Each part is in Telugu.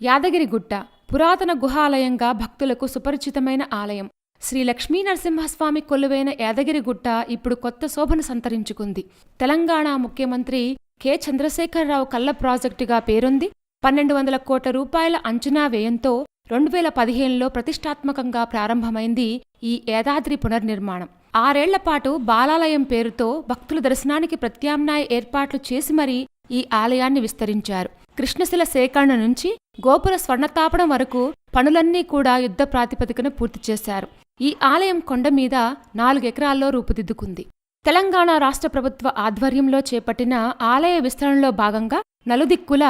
యాదగిరిగుట్ట పురాతన గుహాలయంగా భక్తులకు సుపరిచితమైన ఆలయం. శ్రీ లక్ష్మీ నరసింహస్వామి కొలువైన యాదగిరిగుట్ట ఇప్పుడు కొత్త శోభను సంతరించుకుంది. తెలంగాణ ముఖ్యమంత్రి కె. చంద్రశేఖరరావు కళ్ళ ప్రాజెక్టుగా పేరుంది. పన్నెండు వందల కోట్ల రూపాయల అంచనా వ్యయంతో రెండు వేల పదిహేనులో ప్రతిష్టాత్మకంగా ప్రారంభమైంది ఈ యాదాద్రి పునర్నిర్మాణం. ఆరేళ్ళపాటు బాలాలయం పేరుతో భక్తుల దర్శనానికి ప్రత్యామ్నాయ ఏర్పాట్లు చేసి మరీ ఈ ఆలయాన్ని విస్తరించారు. కృష్ణశిల సేకరణ నుంచి గోపుర స్వర్ణతాపడం వరకు పనులన్నీ కూడా యుద్ధ ప్రాతిపదికన పూర్తి చేశారు. ఈ ఆలయం కొండ మీద నాలుగెకరాల్లో రూపుదిద్దుకుంది. తెలంగాణ రాష్ట్ర ప్రభుత్వ ఆధ్వర్యంలో చేపట్టిన ఆలయ విస్తరణలో భాగంగా నలుదిక్కుల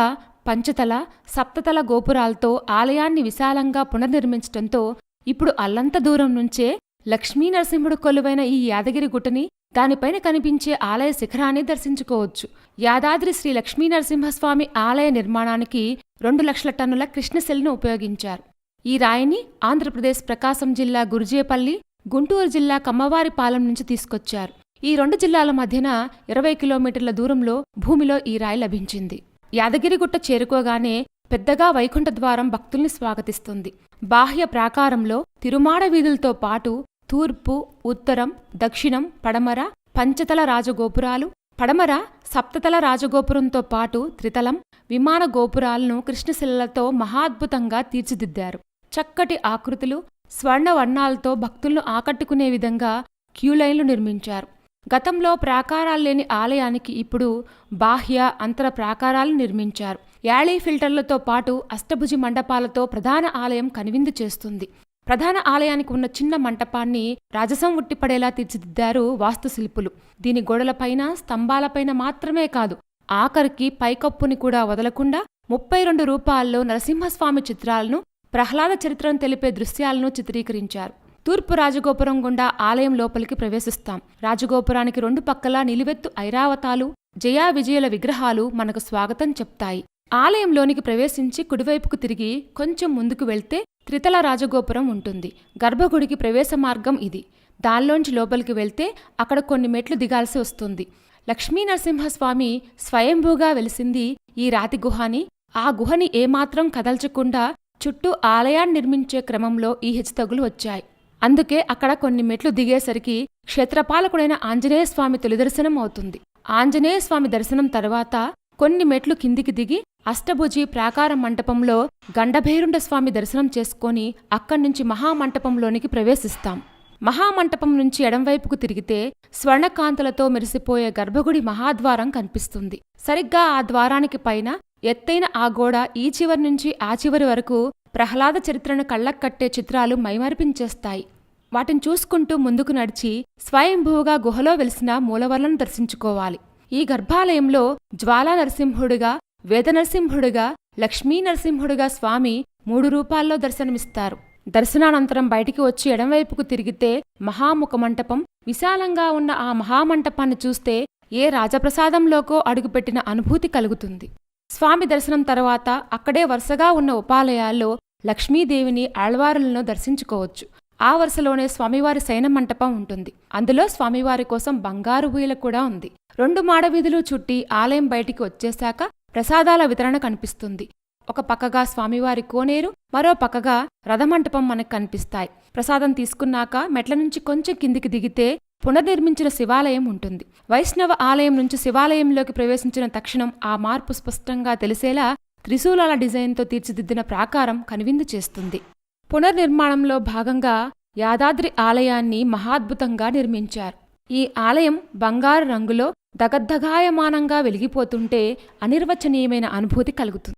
పంచతల సప్తతల గోపురాలతో ఆలయాన్ని విశాలంగా పునర్నిర్మించటంతో ఇప్పుడు అల్లంత దూరం నుంచే లక్ష్మీ నరసింహుడు కొలువైన ఈ యాదగిరి గుట్టని దానిపైన కనిపించే ఆలయ శిఖరాన్ని దర్శించుకోవచ్చు. యాదాద్రి శ్రీ లక్ష్మీ నరసింహస్వామి ఆలయ నిర్మాణానికి రెండు లక్షల టన్నుల కృష్ణశిలను ఉపయోగించారు. ఈ రాయిని ఆంధ్రప్రదేశ్ ప్రకాశం జిల్లా గురుజేపల్లి గుంటూరు జిల్లా కమ్మవారిపాలెం నుంచి తీసుకొచ్చారు. ఈ రెండు జిల్లాల మధ్యన ఇరవై కిలోమీటర్ల దూరంలో భూమిలో ఈ రాయి లభించింది. యాదగిరిగుట్ట చేరుకోగానే పెద్దగా వైకుంఠ ద్వారం భక్తుల్ని స్వాగతిస్తుంది. బాహ్య ప్రాకారంలో తిరుమాడ వీధులతో పాటు తూర్పు ఉత్తరం దక్షిణం పడమర పంచతల రాజగోపురాలు. పడమర సప్తతల రాజగోపురంతో పాటు త్రితలం విమాన గోపురాలను కృష్ణశిలలతో మహాద్భుతంగా తీర్చిదిద్దారు. చక్కటి ఆకృతులు స్వర్ణవర్ణాలతో భక్తులను ఆకట్టుకునే విధంగా క్యూలైన్లు నిర్మించారు. గతంలో ప్రాకారాలు లేని ఆలయానికి ఇప్పుడు బాహ్య అంతర ప్రాకారాలు నిర్మించారు. యాళీ ఫిల్టర్లతో పాటు అష్టభుజి మండపాలతో ప్రధాన ఆలయం కనువిందు చేస్తుంది. ప్రధాన ఆలయానికి ఉన్న చిన్న మంటపాన్ని రాజసం ఉట్టిపడేలా తీర్చిదిద్దారు వాస్తుశిల్పులు. దీని గోడలపైన స్తంభాలపైన మాత్రమే కాదు ఆఖరికి పైకప్పుని కూడా వదలకుండా ముప్పై రెండు రూపాల్లో నరసింహస్వామి చిత్రాలను ప్రహ్లాద చరిత్రను తెలిపే దృశ్యాలను చిత్రీకరించారు. తూర్పు రాజగోపురం గుండా ఆలయం లోపలికి ప్రవేశిస్తాం. రాజగోపురానికి రెండు పక్కలా నిలువెత్తు ఐరావతాలు జయా విజయుల విగ్రహాలు మనకు స్వాగతం చెప్తాయి. ఆలయంలోనికి ప్రవేశించి కుడివైపుకు తిరిగి కొంచెం ముందుకు వెళ్తే త్రితల రాజగోపురం ఉంటుంది. గర్భగుడికి ప్రవేశ మార్గం ఇది. దానిలోంచి లోపలికి వెళ్తే అక్కడ కొన్ని మెట్లు దిగాల్సి వస్తుంది. లక్ష్మీ నరసింహస్వామి స్వయంభూగా వెలిసింది ఈ రాతి గుహని. ఆ గుహని ఏమాత్రం కదల్చకుండా చుట్టూ ఆలయాన్ని నిర్మించే క్రమంలో ఈ హెచ్చుతగులు వచ్చాయి. అందుకే అక్కడ కొన్ని మెట్లు దిగేసరికి క్షేత్రపాలకుడైన ఆంజనేయస్వామి తొలిదర్శనం అవుతుంది. ఆంజనేయస్వామి దర్శనం తర్వాత కొన్ని మెట్లు కిందికి దిగి అష్టభుజి ప్రాకార మంటపంలో గండభైరుండ స్వామి దర్శనం చేసుకొని అక్కడ్నుంచి మహామంటపంలోనికి ప్రవేశిస్తాం. మహామంటపం నుంచి ఎడంవైపుకు తిరిగితే స్వర్ణకాంతులతో మెరిసిపోయే గర్భగుడి మహాద్వారం కనిపిస్తుంది. సరిగ్గా ఆ ద్వారానికి పైన ఎత్తైన ఆ గోడ ఈ చివరి నుంచి ఆ చివరి వరకు ప్రహ్లాద చరిత్రను కళ్ళక్కట్టే చిత్రాలు మైమరిపించేస్తాయి. వాటిని చూసుకుంటూ ముందుకు నడిచి స్వయంభూగా గుహలో వెలిసిన మూలవర్లను దర్శించుకోవాలి. ఈ గర్భాలయంలో జ్వాలా నరసింహుడుగా వేదనరసింహుడుగా లక్ష్మీ నరసింహుడుగా స్వామి మూడు రూపాల్లో దర్శనమిస్తారు. దర్శనానంతరం బయటికి వచ్చి ఎడంవైపుకు తిరిగితే మహాముఖ మంటపం. విశాలంగా ఉన్న ఆ మహామంటపాన్ని చూస్తే ఏ రాజప్రసాదంలోకో అడుగుపెట్టిన అనుభూతి కలుగుతుంది. స్వామి దర్శనం తర్వాత అక్కడే వరుసగా ఉన్న ఉపాలయాల్లో లక్ష్మీదేవిని ఆళ్వారులను దర్శించుకోవచ్చు. ఆ వరుసలోనే స్వామివారి శయన మంటపం ఉంటుంది. అందులో స్వామివారి కోసం బంగారు బూయల కూడా ఉంది. రెండు మాడవీధులు చుట్టి ఆలయం బయటికి వచ్చేశాక ప్రసాదాల వితరణ కనిపిస్తుంది. ఒక పక్కగా స్వామివారి కోనేరు మరో పక్కగా రథమంటపం మనకు కనిపిస్తాయి. ప్రసాదం తీసుకున్నాక మెట్ల నుంచి కొంచెం కిందికి దిగితే పునర్నిర్మించిన శివాలయం ఉంటుంది. వైష్ణవ ఆలయం నుంచి శివాలయంలోకి ప్రవేశించిన తక్షణం ఆ మార్పు స్పష్టంగా తెలిసేలా త్రిశూలాల డిజైన్తో తీర్చిదిద్దిన ప్రాకారం కనువిందు చేస్తుంది. పునర్నిర్మాణంలో భాగంగా యాదాద్రి ఆలయాన్ని మహాద్భుతంగా నిర్మించారు. ఈ ఆలయం బంగారు రంగులో దగద్దగాయమానంగా వెలిగిపోతుంటే అనిర్వచనీయమైన అనుభూతి కలుగుతుంది.